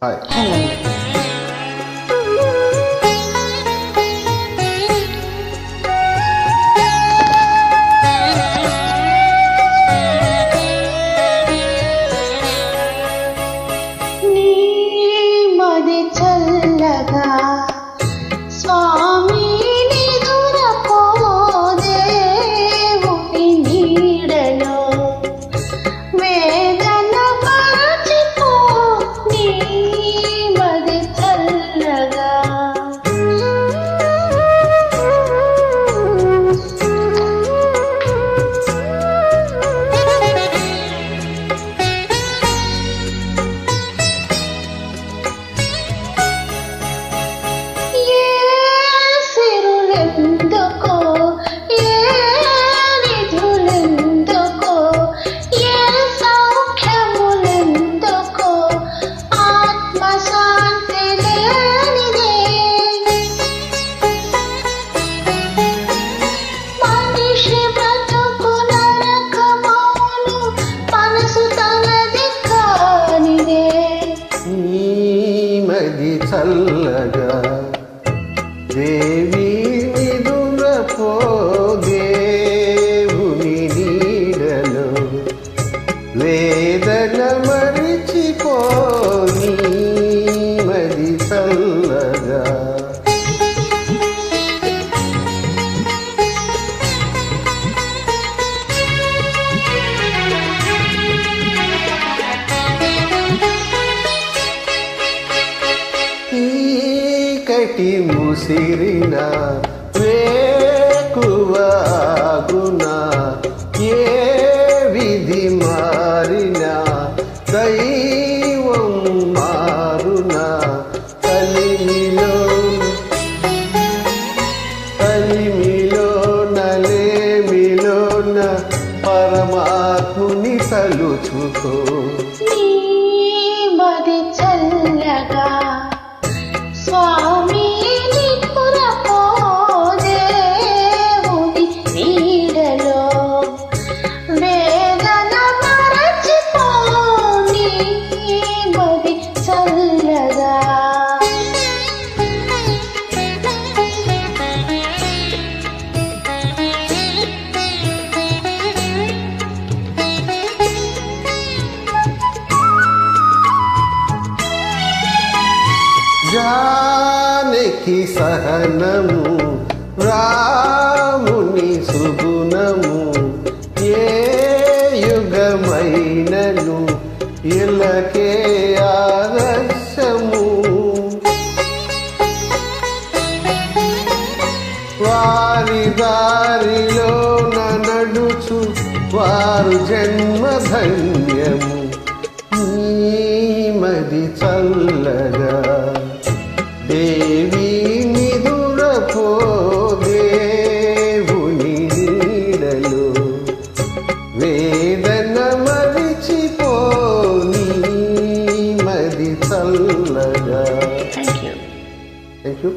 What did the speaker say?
はい。はい చల్లగా. దేవి నిదురపో దేవుని నీడలో వేదన మరిచిపో నీ మది చీకటి ముసిరిన వేకువాగున ఏ విధి మారిన దైవం మారున కలిమిలో కలిమిలో నలేమిలో పరమాత్ముని తలుచుకో. జానకి సహనము రాముని సుగుణము ఏ యుగమైనను ఇలకే ఆదర్శము. వారి దారిలో నడుచు వారు జన్మ ధన్యము మది చల్లగా చల్లగా థ్యాంక్ యూ